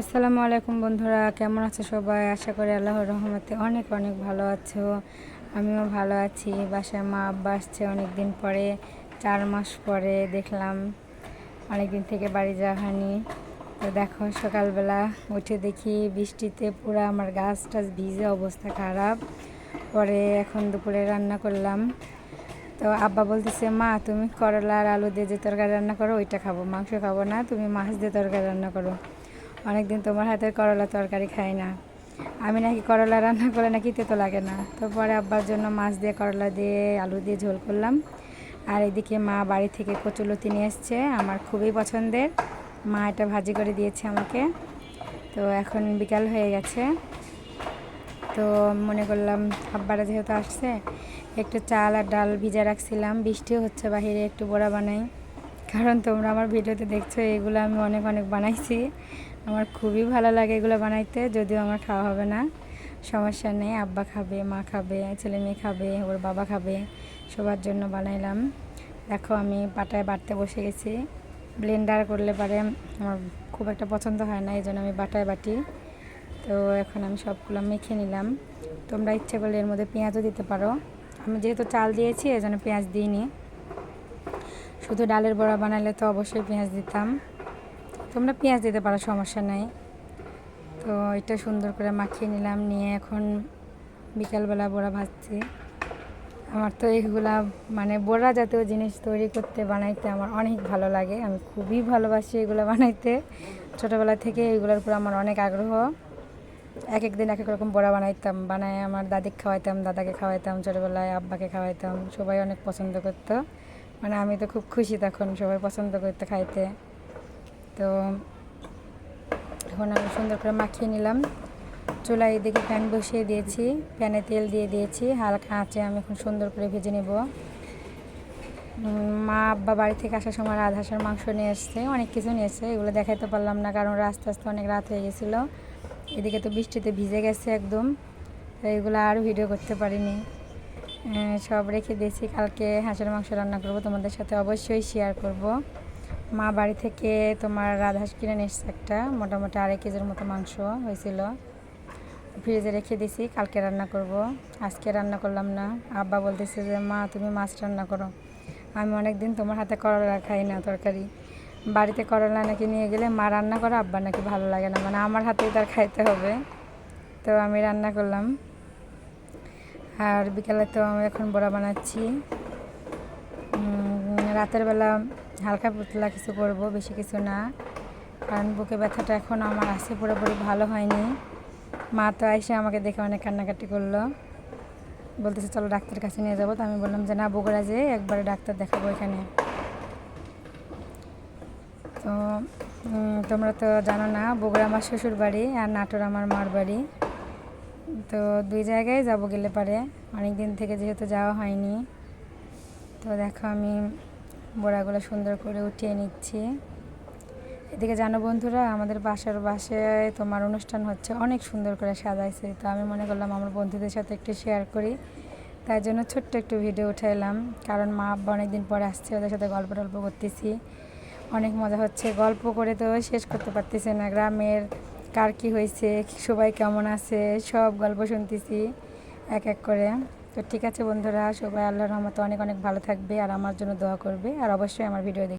আসসালামু আলাইকুম বন্ধুরা, কেমন আছো সবাই? আশা করি আল্লাহর রহমতে অনেক অনেক ভালো আছো। আমিও ভালো আছি। বাসায় মা আব্বা আসছে অনেক দিন পরে, চার মাস পরে দেখলাম। অনেক দিন থেকে বাড়ি যাওয়া হয়নি। তো দেখো, সকালবেলা উঠে দেখি বৃষ্টিতে পুরো আমার গাছ টাছ ভিজে অবস্থা খারাপ। পরে এখন দুপুরে রান্না করলাম। তো আব্বা বলতেছে, মা, তুমি করলা আর আলু দিয়ে যে তরকারি রান্না করো, ওইটা খাব। মাংস খাব না, তুমি মাছ দিয়ে তরকারি রান্না করো। অনেকদিন তোমার হাতের করলা তরকারি খাই না। আমি নাকি করলা রান্না করে নাকি তেতো লাগে না। তো পরে আব্বার জন্য মাছ দিয়ে, করলা দিয়ে, আলু দিয়ে ঝোল করলাম। আর এদিকে মা বাড়ি থেকে কচুলতি নিয়ে এসছে, আমার খুবই পছন্দের। মা এটা ভাজি করে দিয়েছে আমাকে। তো এখন বিকাল হয়ে গেছে। তো মনে করলাম আব্বারা যেহেতু আসছে, একটু চাল আর ডাল ভিজা রাখছিলাম। বৃষ্টিও হচ্ছে বাহিরে, একটু বড়া বানাই। কারণ তোমরা আমার ভিডিওতে দেখছ, এগুলো আমি অনেক অনেক বানাইছি। আমার খুবই ভালো লাগে এগুলো বানাইতে, যদিও আমার খাওয়া হবে না। সমস্যা নেই, আব্বা খাবে, মা খাবে, ছেলে মেয়ে খাবে, ওর বাবা খাবে, সবার জন্য বানাইলাম। দেখো আমি পাটায় বাটতে বসে গেছি। ব্লেন্ডার করলে পারে আমার খুব একটা পছন্দ হয় না, এই জন্য আমি বাটায় বাটি। তো এখন আমি সবগুলো মেখে নিলাম। তোমরা ইচ্ছে করলে এর মধ্যে পেঁয়াজও দিতে পারো। আমি যেহেতু চাল দিয়েছি, এই জন্য পেঁয়াজ দিইনি। শুধু ডালের বড়া বানালে তো অবশ্যই পেঁয়াজ দিতাম। তোমরা পেঁয়াজ দিতে পারো, সমস্যা নাই। তো এটা সুন্দর করে মাখিয়ে নিলাম, নিয়ে এখন বিকালবেলা বড়া ভাজছি। আমার তো এইগুলা মানে বড়া জাতীয় জিনিস তৈরি করতে বানাইতে আমার অনেক ভালো লাগে। আমি খুবই ভালোবাসি এগুলো বানাইতে। ছোটোবেলা থেকে এগুলোর উপর আমার অনেক আগ্রহ। এক এক দিন এক এক রকম বড়া বানাইতাম, বানায় আমার দাদিকে খাওয়াইতাম, দাদাকে খাওয়াইতাম, ছোটোবেলায় আব্বাকে খাওয়াইতাম, সবাই অনেক পছন্দ করতো। মানে আমি তো খুব খুশি তখন সবাই পছন্দ করতে খাইতে। তো এখন আমি সুন্দর করে মাখিয়ে নিলাম। চুলায় এদিকে প্যান বসিয়ে দিয়েছি। প্যানে তেল দিয়ে দিয়েছি। হালকা আঁচে আমি এখন সুন্দর করে ভেজে নেব। মা আব্বা বাড়ি থেকে আসার সময় রাজহাঁসের মাংস নিয়ে এসছে। অনেক কিছু নিয়ে এসছে। এগুলো দেখাইতে পারলাম না কারণ আস্তে আস্তে অনেক রাত হয়ে গেছিল। এদিকে তো বৃষ্টিতে ভিজে গেছে একদম। তো এগুলো আর ভিডিও করতে পারিনি। সব রেখে দিয়েছি। কালকে হাঁসের মাংস রান্না করব। তোমাদের সাথে অবশ্যই শেয়ার করব। মা বাড়ি থেকে তোমার রাজহাঁস কিনে নিয়ে এসছে একটা, মোটামুটি আড়াই কেজির মতো মাংস হয়েছিল। ফ্রিজে রেখে দিছি, কালকে রান্না করব। আজকে রান্না করলাম না। আব্বা বলতেছে যে, মা, তুমি মাছ রান্না করো। আমি অনেক দিন তোমার হাতে করলা খাই না, তরকারি। বাড়িতে করলা নাকি নিয়ে গেলে মা রান্না করে, আব্বা নাকি ভালো লাগে না। মানে আমার হাতেই তার খাইতে হবে। তো আমি রান্না করলাম। আর বিকালে তো আমি এখন বড়া বানাচ্ছি। রাতের বেলা হালকা পুতলা কিছু করব, বেশি কিছু না। কারণ বুকে ব্যথাটা এখন আমার আসে পুরোপুরি ভালো হয়নি। মা তো এসে আমাকে দেখে অনেক কান্নাকাটি করল। বলতেছে, চলো ডাক্তার কাছে নিয়ে যাব। তো আমি বললাম যে, না, বগুড়া যে একবারে ডাক্তার দেখাবো এখানে। তো তোমরা তো জানো না, বগুড়া আমার শ্বশুর বাড়ি আর নাটোর আমার মার বাড়ি। তো দুই জায়গায় যাব গেলে পারে। অনেক দিন থেকে যেহেতু যাওয়া হয়নি। তো দেখো আমি বড়াগুলো সুন্দর করে উঠিয়ে নিচ্ছি। এদিকে জানো বন্ধুরা, আমাদের বাসার বাসায় তোমার অনুষ্ঠান হচ্ছে, অনেক সুন্দর করে সাজাইছে। তো আমি মনে করলাম আমার বন্ধুদের সাথে একটু শেয়ার করি। তাই জন্য ছোট্ট একটু ভিডিও উঠাইলাম। কারণ মা আব্বা অনেকদিন পরে আসছে, ওদের সাথে গল্প টল্প করতেছি। অনেক মজা হচ্ছে, গল্প করে তো শেষ করতে পারতেছে না। গ্রামের কার কী হয়েছে, সবাই কেমন আছে, সব গল্প শুনতেছি, এক এক করে। তো ঠিক আছে বন্ধুরা, সবাই আল্লাহর রহমতে অনেক অনেক ভালো থাকবে আর আমার জন্য দোয়া করবে। আর অবশ্যই আমার ভিডিও